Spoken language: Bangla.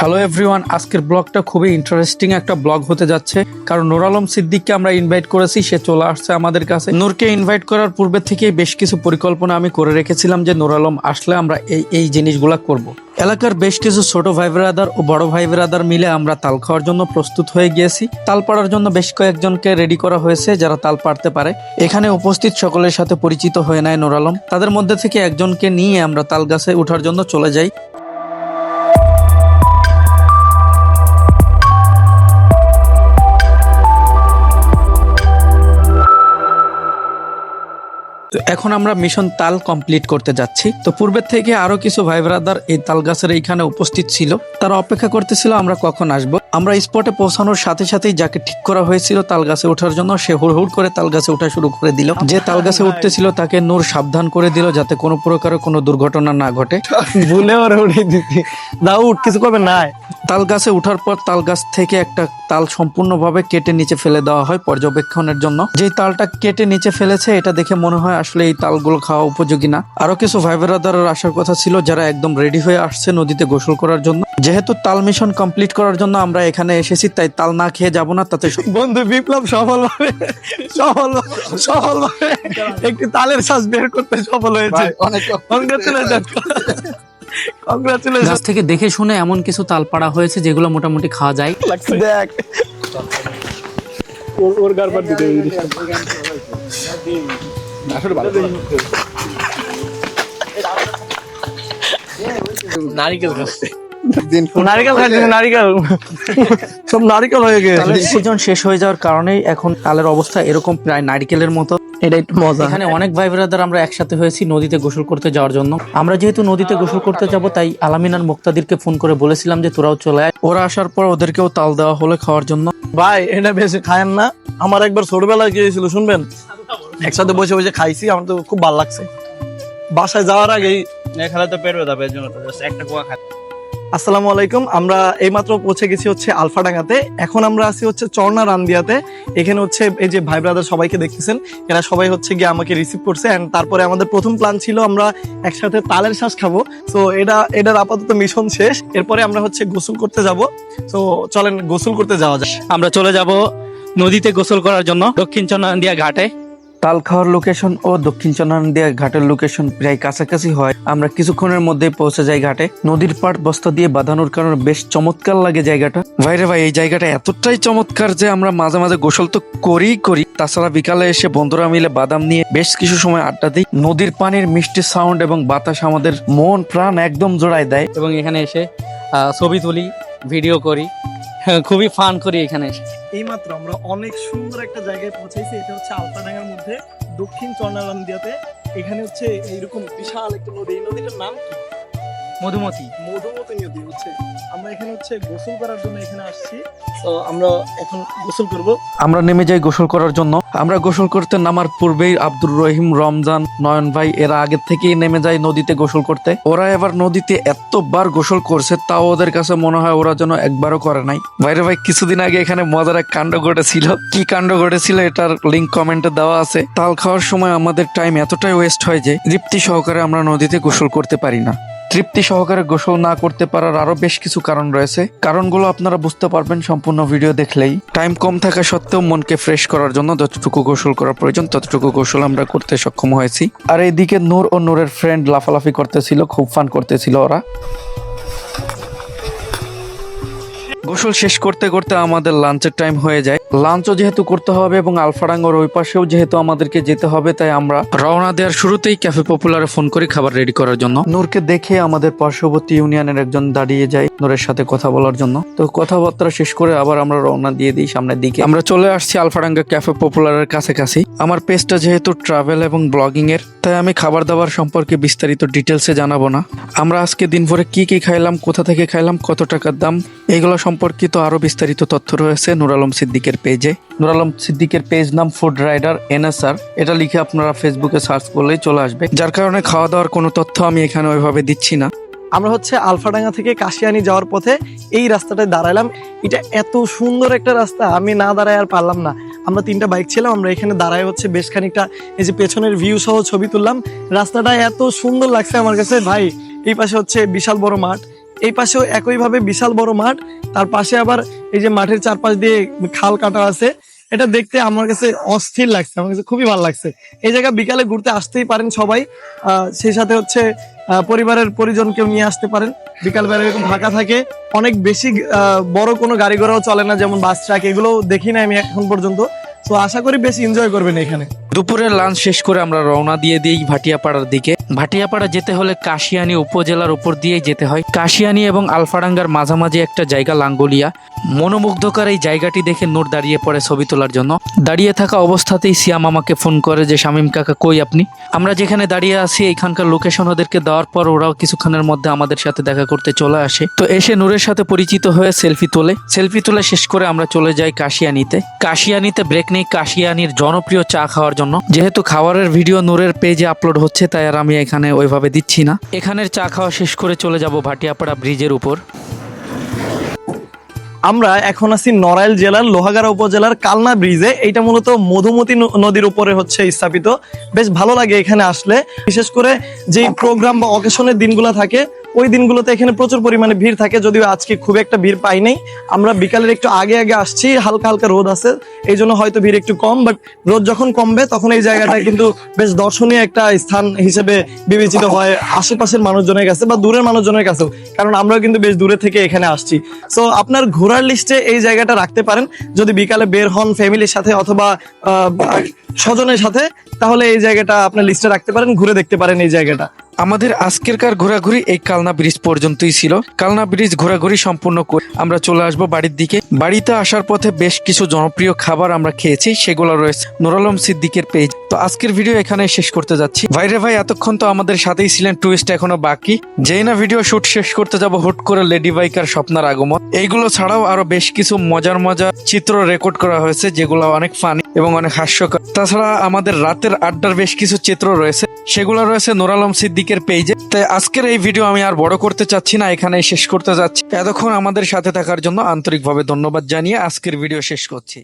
হ্যালো এভরিওয়ান আজকের ব্লগটা খুবই ইন্টারেস্টিং একটা ব্লগ হতে যাচ্ছে। কারণ নুর আলম সিদ্দিককে আমরা ইনভাইট করেছি, সে চলে আসছে আমাদের কাছে। নূরকে ইনভাইট করার পূর্বে থেকেই বেশ কিছু পরিকল্পনা আমি করে রেখেছিলাম যে নুর আলম আসলে আমরা এই এই জিনিসগুলা করব। এলাকার বেশ কিছু ছোট ভাই ব্রাদার ও বড় ভাই ব্রাদার মিলে আমরা তাল খাওয়ার জন্য প্রস্তুত হয়ে গিয়েছি। তাল পাড়ার জন্য বেশ কয়েকজনকে রেডি করা হয়েছে যারা তাল পাড়তে পারে। এখানে উপস্থিত সকলের সাথে পরিচিত হয়ে নেয় নুর আলম। তাদের মধ্যে থেকে একজনকে নিয়ে আমরা তাল গাছে ওঠার জন্য চলে যাই। তো এখন আমরা মিশন তাল কমপ্লিট করতে যাচ্ছি। তো পূর্বের থেকে আরও কিছু ভাই ব্রাদার এই তাল গাছের এইখানে উপস্থিত ছিল। তারা অপেক্ষা করতেছিল আমরা কখন আসব। আমরা স্পটে পৌঁছানোর সাথে সাথেই যাকে ঠিক করা হয়েছিল তাল গাছে ওঠার জন্য সে হুড় করে তাল গাছে ওঠা শুরু করে দিল। যে তাল গাছে উঠতেছিল তাকে নূর সাবধান করে দিল যাতে কোনো প্রকারের কোনো দুর্ঘটনা না ঘটে। ভুলে ওরে উঠে দিতি দাও উঠ, কিছু করবে না তাল গাছে ওঠার পর তাল গাছ থেকে একটা তাল সম্পূর্ণভাবে কেটে নিচে ফেলে দেওয়া হয় পর্যবেক্ষণের জন্য। যে তালটা কেটে নিচে ফেলেছে এটা দেখে মনে হয় আসলে এই তালগুলো খাওয়া উপযোগী না। আরও কিছু ভাই ব্রাদারের আসার কথা ছিল যারা একদম রেডি হয়ে আসছে নদীতে গোসল করার জন্য। যেহেতু তাল মিশন কমপ্লিট করার জন্য আমরা এখানে এসেছি তাই তাল না খেয়ে যাব না তাতে বন্ধু বিপ্লব সফল ভাবে সফল সফল ভাবে একটি তালের শ্বাস বের করতে সফল হয়েছে। কংগ্রেচুলেশন গাছ থেকে দেখে শুনে এমন কিছু তাল পাড়া হয়েছে যেগুলো মোটামুটি খাওয়া যায়। দেখ। ওর গারবার দিতে নারিকেল খাচ্ছে নারিকেল খাচ্ছে নারিকেল। সব নারিকেল হয়ে গেছে। সিজন শেষ হয়ে যাওয়ার কারণেই এখন তালের অবস্থা এরকম প্রায় নারকেলের মতো। এটা একটু মজা। এখানে অনেক ভাই ব্রাদার আমরা একসাথে হয়েছি নদীতে গোসল করতে যাওয়ার জন্য। আমরা যেহেতু নদীতে গোসল করতে যাব তাই আলামিন আর মুক্তাদিরকে ফোন করে বলেছিলাম যে তোরাও চলে আয়। ওরা আসার পর ওদেরকেও তাল দেওয়া হলো খাওয়ার জন্য। ভাই এটা বেশি খায়েন না। আমার একবার ছোটবেলায় গিয়েছিল শুনবেন? একসাথে বসে বসে খাইছি আমার তো খুব ভালো লাগছে। বাসায় যাওয়ার আগেই এখানে তো পেট ব্যথা একটা কুয়া খাই আসসালামু আলাইকুম, আমরা এইমাত্র পৌঁছে গেছি হচ্ছে আলফাডাঙ্গাতে। এখন আমরা আছি হচ্ছে চর্না রান্দিয়াতে। এখানে হচ্ছে এই যে ভাই ব্রাদার সবাইকে দেখতেছেন, এরা সবাই হচ্ছে গিয়ে আমাকে রিসিভ করছে এন্ড তারপরে আমাদের প্রথম প্ল্যান ছিল আমরা একসাথে তালের শ্বাস খাব। তো এটা, এটার আপাতত মিশন শেষ। এরপরে আমরা হচ্ছে গোসল করতে যাব। তো চলেন গোসল করতে যাওয়া যায় আমরা চলে যাব নদীতে গোসল করার জন্য দক্ষিণ চন্দ্রিয়া ঘাটে। তাল খাওয়ার লোকেশন ও দক্ষিণ চন্দ্রিয়া ঘাটের লোকেশন প্রায় কাছাকাছি হয়। আমরা কিছুক্ষণের মধ্যে পৌঁছে যাই ঘাটে। নদীর পাড় বস্তা দিয়ে বাঁধানোর কারণে বেশ চমৎকার লাগে জায়গাটা। ভাইরে ভাই, এই জায়গাটা এতটাই চমৎকার যে আমরা মাঝে মাঝে গোসল তো করেই করি। তাছাড়া বিকালে এসে বন্ধুরা মিলে বাদাম নিয়ে বেশ কিছু সময় আড্ডা দিই। নদীর পানির মিষ্টি সাউন্ড এবং বাতাস আমাদের মন, প্রাণ একদম জোড়ায় দেয়। এবং এখানে এসে ছবি তুলি ভিডিও করি। খুবই ফান করি এখানে। এই এইমাত্র আমরা অনেক সুন্দর একটা জায়গায় পৌঁছেছি এটা হচ্ছে আলফাডাঙ্গার মধ্যে, দক্ষিণ চর্নারান্দিয়াতে এখানে হচ্ছে এইরকম বিশাল একটা নদী। নদীটার নাম কি? মধুমতি। মধুমতি নদী হচ্ছে আমরা এখানে হচ্ছে গোসল করার জন্য এখানে আসছি। তো আমরা এখন গোসল করব। আমরা নেমে যাই গোসল করার জন্য। আমরা গোসল করতে নামার পূর্বেই আব্দুর রহিম রমজান নয়ন ভাই এরা আগে থেকেই নেমে যায় নদীতে গোসল করতে। ওরা এবার নদীতে এতবার গোসল করছে তাও ওদের কাছে মনে হয় ওরা যেন একবারও করে নাই। বাইরে ভাই কিছুদিন আগে এখানে মজার এক কাণ্ড ঘটেছিল। কি কাণ্ড ঘটেছিল এটার লিঙ্ক কমেন্টে দেওয়া আছে। তাল খাওয়ার সময় আমাদের টাইম এতটাই ওয়েস্ট হয় যে তৃপ্তি সহকারে আমরা নদীতে গোসল করতে পারি না। তৃপ্তি সহকারে গোসল না করতে পারার আরও বেশ কিছু কারণ রয়েছে। কারণগুলো আপনারা বুঝতে পারবেন সম্পূর্ণ ভিডিও দেখলেই। টাইম কম থাকা সত্ত্বেও মনকে ফ্রেশ করার জন্য যতটুকু গোসল করা প্রয়োজন, ততটুকু গোসল আমরা করতে সক্ষম হয়েছি। আর এইদিকে নূর ও নূরের ফ্রেন্ড লাফালাফি করতেছিল, খুব ফান করতেছিল ওরা। গোসল শেষ করতে করতে আমাদের লাঞ্চের টাইম হয়ে যায়। লাঞ্চও যেহেতু করতে হবে এবং আলফাডাঙ্গর ওই পাশেও যেহেতু আমাদেরকে যেতে হবে, তাই আমরা রওনা দেওয়ার শুরুতেই ক্যাফে পপুলারে ফোন করি খাবার রেডি করার জন্য। নূরকে দেখে আমাদের পার্শ্ববর্তী ইউনিয়নের একজন দাঁড়িয়ে যায় নূরের সাথে কথা বলার জন্য। তো কথাবার্তা শেষ করে আবার আমরা রওনা দিয়ে দিই সামনের দিকে। আমরা চলে আসছি আলফাডাঙ্গা ক্যাফে পপুলারের কাছাকাছি। আমার পেজটা যেহেতু ট্রাভেল এবং ব্লগিং এর, তাই আমি খাবার দাবার সম্পর্কে বিস্তারিত ডিটেলসে জানাব না। আমরা আজকে দিনভরে কি কি খাইলাম, কোথা থেকে খাইলাম, কত টাকার দাম এগুলো সম্পর্কিত আরও বিস্তারিত তথ্য রয়েছে নুর আলম সিদ্দিকের পেজে। নুর আলম সিদ্দিকের পেজ নাম ফুড রাইডার এনএসআর এটা লিখে আপনারা ফেসবুকে সার্চ করলেই চলে আসবে। যার কারণে খাওয়া দাওয়ার কোনো তথ্য আমি এখানে ওইভাবে দিচ্ছি না। আমরা হচ্ছে আলফাডাঙ্গা থেকে কাশিয়ানি যাওয়ার পথে এই রাস্তাটায় দাঁড়ালাম এটা এত সুন্দর একটা রাস্তা, আমি না দাঁড়ায় আর পারলাম না। আমরা তিনটা বাইক ছিলাম, আমরা এখানে দাঁড়ায় হচ্ছে বেশ খানিকটা এই যে পেছনের ভিউ সহ ছবি তুললাম। রাস্তাটা এত সুন্দর লাগছে আমার কাছে, ভাই। এই পাশে হচ্ছে বিশাল বড় মাঠ, এই পাশেও একইভাবে বিশাল বড় মাঠ। তার পাশে আবার এই যে মাঠের চারপাশ দিয়ে খাল কাটা আছে, এটা দেখতে আমার কাছে অস্থির লাগছে, আমার কাছে খুবই ভালো লাগছে। এই জায়গা বিকালে ঘুরতে আসতেই পারেন সবাই। সেই সাথে হচ্ছে পরিবারের পরিজনকেও নিয়ে আসতে পারেন। বিকাল বেলা এরকম ফাঁকা থাকে, অনেক বেশি বড় কোনো গাড়ি ঘোড়াও চলে না, যেমন বাস, ট্রাক এগুলো দেখি না আমি এখন পর্যন্ত। তো আশা করি বেশি এনজয় করবেন এখানে। দুপুরের লাঞ্চ শেষ করে আমরা রওনা দিয়ে দিই ভাটিয়াপাড়ার দিকে। ভাটিয়াপাড়া যেতে হলে কাশিয়ানি উপজেলার উপর দিয়েই যেতে হয়। কাশিয়ানি এবং আলফাডাঙ্গার মাঝামাঝি একটা জায়গা লাঙ্গুলিয়া। মনোমুগ্ধকর এই জায়গাটি দেখে নূর দাঁড়িয়ে পড়ে ছবি তোলার জন্য। দাঁড়িয়ে থাকা অবস্থাতেই সিয়াম আমাকে ফোন করে যে, শামিম কাকা, কই আপনি? আমরা যেখানে দাঁড়িয়ে আছি এখানকার লোকেশন ওদেরকে দেওয়ার পর ওরাও কিছুক্ষণের মধ্যে আমাদের সাথে দেখা করতে চলে আসে। তো এসে নূরের সাথে পরিচিত হয়ে সেলফি তোলে। সেলফি তুলে শেষ করে আমরা চলে যাই কাশিয়ানিতে। কাশিয়ানিতে ব্রেক নেই কাশিয়ানির জনপ্রিয় চা খাওয়ার জন্য। যেহেতু খাবারের ভিডিও নূরের পেজে আপলোড হচ্ছে, তাই আর আমি এখানে ওইভাবে দিচ্ছি না। এখানের চা খাওয়া শেষ করে চলে যাব ভাটিয়াপাড়া ব্রিজের উপর। আমরা এখন আছি নড়াইল জেলার লোহাগাড়া উপজেলার কালনা ব্রিজে। এইটা মূলত মধুমতি নদীর উপরে হচ্ছে স্থাপিত। বেশ ভালো লাগে এখানে আসলে। বিশেষ করে যে প্রোগ্রাম বা অকেশনের দিনগুলো থাকে ওই দিনগুলোতে এখানে প্রচুর পরিমাণে ভিড় থাকে, যদিও আজকে খুব একটা ভিড় পাই নাই। আমরা বিকালের একটু আগে আগে আসছি, হালকা হালকা রোদ আছে, এই জন্য হয়তো ভিড় একটু কম বাট রোদ যখন কমবে, তখন এই জায়গাটা কিন্তু বেশ দর্শনীয় একটা স্থান হিসেবে বিবেচিত হয় আশেপাশের মানুষজনের কাছে বা দূরের মানুষজনের কাছেও, কারণ আমরাও কিন্তু বেশ দূরে থেকে এখানে আসছি। সো আপনার ঘোরার লিস্টে এই জায়গাটা রাখতে পারেন, যদি বিকালে বের হন ফ্যামিলির সাথে অথবা স্বজনের সাথে, তাহলে এই জায়গাটা আপনার লিস্টে রাখতে পারেন, ঘুরে দেখতে পারেন এই জায়গাটা। আমাদের আজকের কার ঘোরাঘুরি এই কালনা ব্রিজ পর্যন্তই ছিল। কালনা ব্রিজ ঘোরাঘুরি সম্পূর্ণ করে আমরা চলে আসব বাড়ির দিকে। বাড়িতে আসার পথে বেশ কিছু জনপ্রিয় খাবার আমরা খেয়েছি, সেগুলো রয়েছে নুরালম সিদ্দিকের পেজ। তো আজকের ভিডিও এখানে শেষ করতে যাচ্ছি। ভাইরে ভাই, এতক্ষণ তো আমাদের সাথেই ছিলেন টুইস্ট এখনও বাকি। যেই না ভিডিও শুট শেষ করতে যাব, হুট করে লেডি বাইকার স্বপ্নার আগমন। এইগুলো ছাড়াও আরও বেশ কিছু মজার মজার চিত্র রেকর্ড করা হয়েছে, যেগুলো অনেক ফানি এবং অনেক হাস্যকর। তাছাড়া আমাদের রাতের আড্ডার বেশ কিছু চিত্র রয়েছে সেগুলো রয়েছে নোরালম সিদ্দিকের পেজে। তাই আজকের এই ভিডিও আমি আর বড় করতে চাচ্ছি না, এখানেই শেষ করতে যাচ্ছি। এতক্ষণ আমাদের সাথে থাকার জন্য আন্তরিকভাবে ধন্যবাদ জানিয়ে আজকের ভিডিও শেষ করছি।